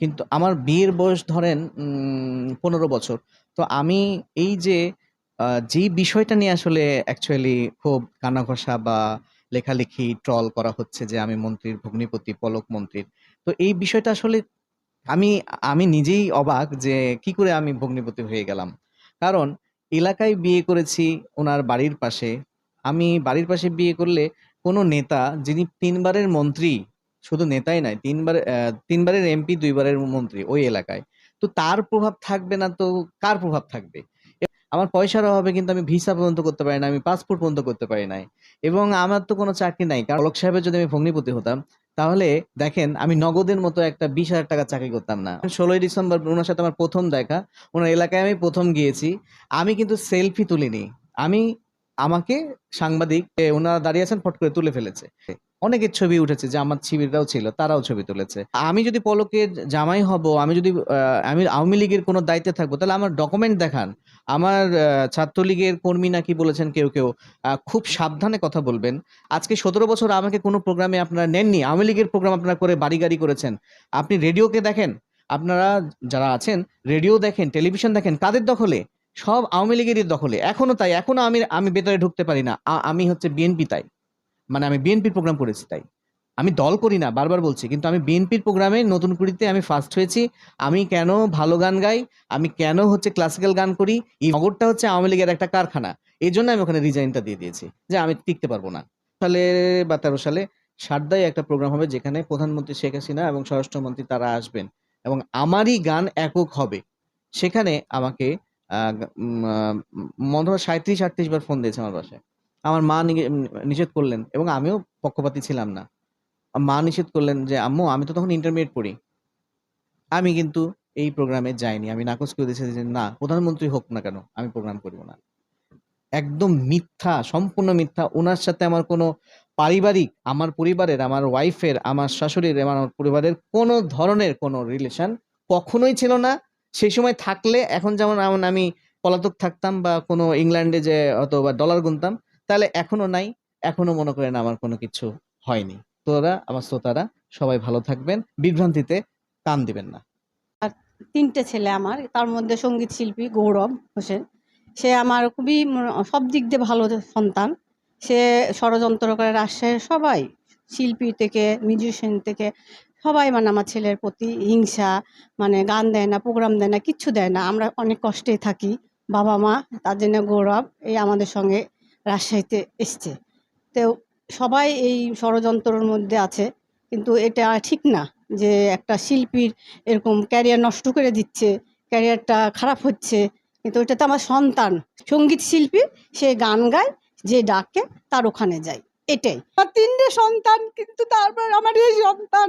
কিন্তু আমার বিয়ের বয়স ধরেন পনেরো বছর। তো আমি এই যে যেই বিষয়টা নিয়ে আসলে অ্যাকচুয়ালি খুব কানাঘষা বা লেখালেখি ট্রল করা হচ্ছে যে আমি মন্ত্রীর ভগ্নিপতি, পলক মন্ত্রীর, তো এই বিষয়টা আসলে আমি আমি নিজেই অবাক যে কি করে আমি ভগ্নিপতি হয়ে গেলাম। কারণ এলাকায় বিয়ে করেছি ওনার বাড়ির পাশে। আমি বাড়ির পাশে বিয়ে করলে কোনো নেতা যিনি তিনবারের মন্ত্রী, শুধু নেতাই নয়, তিনবার তিনবারের এমপি, দুইবারের মন্ত্রী ওই এলাকায়। তো তার প্রভাব থাকবে না তো কার প্রভাব থাকবে? আমার পয়সার অভাবে কিন্তু আমি ভিসা পর্যন্ত করতে পারি না আমি পাসপোর্ট পর্যন্ত করতে পারি নাই। এবং আমার তো কোনো চাকরি নাই, কারণ পলক সাহেবের যদি আমি ভগ্নিপতি হতাম, তাহলে দেখেন আমি নগদের মতো একটা বিশ হাজার টাকা চাকরি করতাম না। ষোলোই ডিসেম্বর ওনার সাথে আমার প্রথম দেখা, ওনার এলাকায় আমি প্রথম গিয়েছি। আমি কিন্তু সেলফি তুলিনি। আমি আমাকে সাংবাদিক ওনারা দাঁড়িয়ে আছেন, ফট করে তুলে ফেলেছে। অনেকের ছবি উঠেছে যে আমার শিবিররাও ছিল, তারাও ছবি তুলেছে। আমি যদি পলকের জামাই হব, আমি যদি আমি আওয়ামী লীগের কোনো দায়িত্বে থাকব, তাহলে আমার ডকুমেন্ট দেখান। আমার ছাত্রলীগের কর্মী নাকি বলেছেন কেউ কেউ খুব সাবধানে কথা বলবেন। আজকে সতেরো বছর আমাকে কোনো প্রোগ্রামে আপনারা নেননি, আওয়ামী লীগের প্রোগ্রাম আপনারা করে বাড়ি গাড়ি করেছেন। আপনি রেডিওকে দেখেন, আপনারা যারা আছেন, রেডিও দেখেন, টেলিভিশন দেখেন কাদের দখলে, সব আওয়ামী লীগেরই দখলে। এখনও তাই, এখনও আমি আমি ভেতরে ঢুকতে পারি না। আমি হচ্ছে বিএনপি তাই। মানে আমি বিএনপির প্রোগ্রাম করেছি তাই। আমি দল করি না, বারবার বলছি, কিন্তু আমি বিএনপির প্রোগ্রামে নতুন কুড়িতে আমি ফার্স্ট হয়েছি। আমি কেন ভালো গান গাই? আমি কেন হচ্ছে ক্লাসিক্যাল গান করি? এই নগরটা হচ্ছে আওয়ামী লীগের একটা কারখানা। এই জন্য আমি ওখানে রিজাইনটা দিয়ে দিয়েছি, যে আমি টিকতে পারব না। সালে বা তেরো সালে সারদায় একটা প্রোগ্রাম হবে, যেখানে প্রধানমন্ত্রী শেখ হাসিনা এবং স্বরাষ্ট্রমন্ত্রী তারা আসবেন। এবং আমারই গান একক হবে। সেখানে আমাকে মনে হয় সাঁত্রিশ আটত্রিশ বার ফোন দিয়েছে আমার বাসায়। আমার মা নিষেধ করলেন এবং আমিও পক্ষপাতী ছিলাম না। মা নিষেধ করলেন যে, আম্মু, আমি তো তখন ইন্টারমিডিয়েট পড়ি। আমি কিন্তু এই প্রোগ্রামে যাইনি। আমি নাকচ করে দিয়েছি যে, না, প্রধানমন্ত্রী হোক না কেন, আমি প্রোগ্রাম করব না। একদম মিথ্যা, সম্পূর্ণ মিথ্যা। ওনার সাথে আমার কোনো পারিবারিক, আমার পরিবারের, আমার ওয়াইফের আমার শাশুড়ির, আমার পরিবারের কোনো ধরনের কোনো রিলেশন কখনোই ছিল না। সেই সময় থাকলে, এখন যেমন যেমন আমি পলাতক থাকতাম বা কোনো ইংল্যান্ডে যে, অথবা ডলার গুনতাম তাহলে এখনও নাই, এখনও মনে করেন আমার কোনো কিছু হয়নি। তোরা, আমার শ্রোতারা, সবাই ভালো থাকবেন, বিভ্রান্তিতে কান দিবেন না। আর তিনটে ছেলে আমার, তার মধ্যে সংগীত শিল্পী গৌরব হোসেন। সে আমার খুবই সব দিক দিয়ে ভালো সন্তান। সে ষড়যন্ত্র করে রাজশাহীর সবাই, শিল্পী থেকে মিউজিশিয়ান থেকে, সবাই মানে আমার ছেলের প্রতি হিংসা মানে গান দেয় না প্রোগ্রাম দেয় না, কিচ্ছু দেয় না। আমরা অনেক কষ্টে থাকি, বাবা মা, তার জন্য গৌরব, এই আমাদের সঙ্গে রাজশাহীতে এসছে। তো সবাই এই ষড়যন্ত্রের মধ্যে আছে, কিন্তু এটা ঠিক না যে একটা শিল্পীর এরকম ক্যারিয়ার নষ্ট করে দিচ্ছে ক্যারিয়ারটা খারাপ হচ্ছে। কিন্তু ওটা তো আমার সন্তান, সংগীত শিল্পী, সে গান গায়, যে ডাকে তার ওখানে যায়। এটাই। তিনটে সন্তান, কিন্তু তারপর আমার এই সন্তান,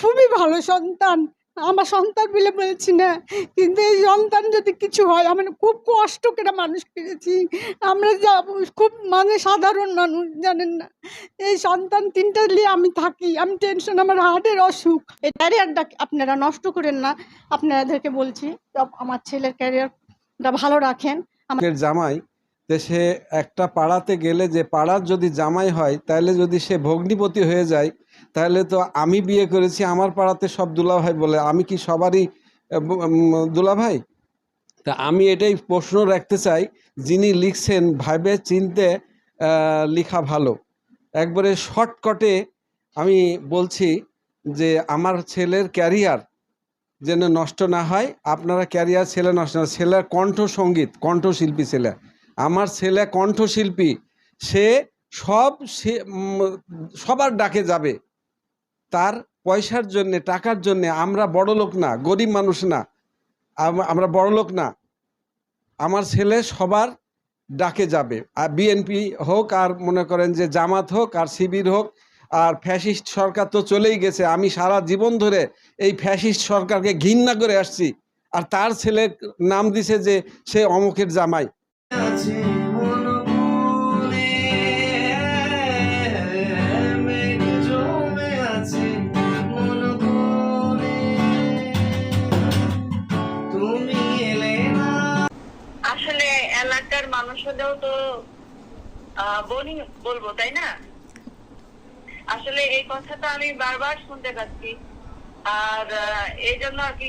খুবই ভালো সন্তান। আমার সন্তান বলে বলছি না, কিন্তু এই সন্তান যদি কিছু হয়, আমি খুব কষ্ট করে মানুষ করেছি আমরা যা খুব মানে সাধারণ মানুষ, জানেন না? এই সন্তান তিনটা নিয়ে আমি থাকি, আমি টেনশন আমার হার্টের অসুখ। এই ক্যারিয়ারটা আপনারা নষ্ট করেন না, আপনাদেরকে বলছি আমার ছেলের ক্যারিয়ারটা ভালো রাখেন। আমাদের জামাই তো সে একটা পাড়াতে গেলে যে পাড়ার যদি জামাই হয় তাহলে যদি সে ভগ্নিপতি হয়ে যায় তাহলে তো আমি বিয়ে করেছি, আমার পাড়াতে সব দুলাভাই বলে, আমি কি সবারই দুলাভাই? তা আমি এটাই প্রশ্ন রাখতে চাই, যিনি লিখছেন ভাবে চিনতে লেখা ভালো। একবারে শর্টকটে আমি বলছি যে আমার ছেলের ক্যারিয়ার যেন নষ্ট না হয়, আপনারা ক্যারিয়ার ছেলে নষ্ট না, ছেলের কণ্ঠ সংগীত কণ্ঠশিল্পী ছেলে। আমার ছেলে কণ্ঠশিল্পী, সে সব সে সবার ডাকে যাবে। তার পয়সার জন্যে, টাকার জন্যে আমরা বড় লোক না, গরিব মানুষ না আমরা বড় লোক না। আমার ছেলে সবার ডাকে যাবে। আর বিএনপি হোক, আর মনে করেন যে জামাত হোক, আর শিবির হোক, আর ফ্যাসিস্ট সরকার তো চলেই গেছে। আমি সারা জীবন ধরে এই ফ্যাসিস্ট সরকারকে ঘৃণা করে আসছি। আর তার ছেলে নাম দিছে যে সে অমুকের জামাই। তাই না? আসলে এই কথাটা আমি বারবার শুনতে পাচ্ছি। আর এই জন্য আর কি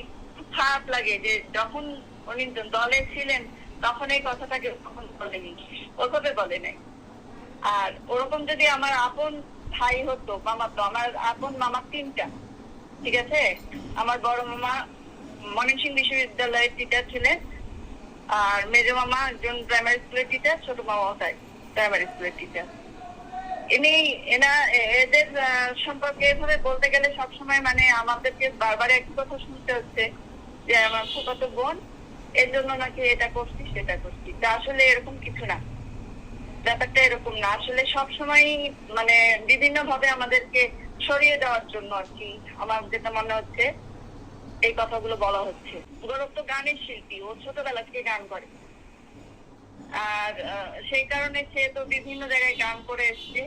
খারাপ লাগে যে যখন উনি দলে ছিলেন তখন এই কথাটাকে কখন বলেনি ওভাবে বলে নাই। আর ওরকম যদি আমার আপন ভাই হতো, মামা তো, আমার আপন মামা তিনটা, ঠিক আছে? আমার বড় মামা ময়মনসিংহ বিশ্ববিদ্যালয়ের টিচার ছিলেন, আর মেজো মামা একজন প্রাইমারি স্কুলের টিচার ছোট মামাও তাই প্রাইমারি স্কুলের টিচার ইনি, এনা এদের সম্পর্কে এভাবে বলতে গেলে সবসময় মানে আমাদেরকে বারবার একই কথা শুনতে হচ্ছে, যে আমার ফুফাতো বোন এর জন্য নাকি এটা করছি, সেটা করছি। তা আসলে এরকম কিছু না। ব্যাপারটা এরকম না। আসলে সবসময় মানে বিভিন্ন ভাবে আমাদেরকে সরিয়ে দেওয়ার জন্য আর কি আমার যেটা মনে হচ্ছে, এই কথাগুলো বলা হচ্ছে। গৌরব তো গানের শিল্পী, ও ছোটবেলা থেকে গান করে। আর সেই কারণে সে তো বিভিন্ন জায়গায় গান করে এসছে।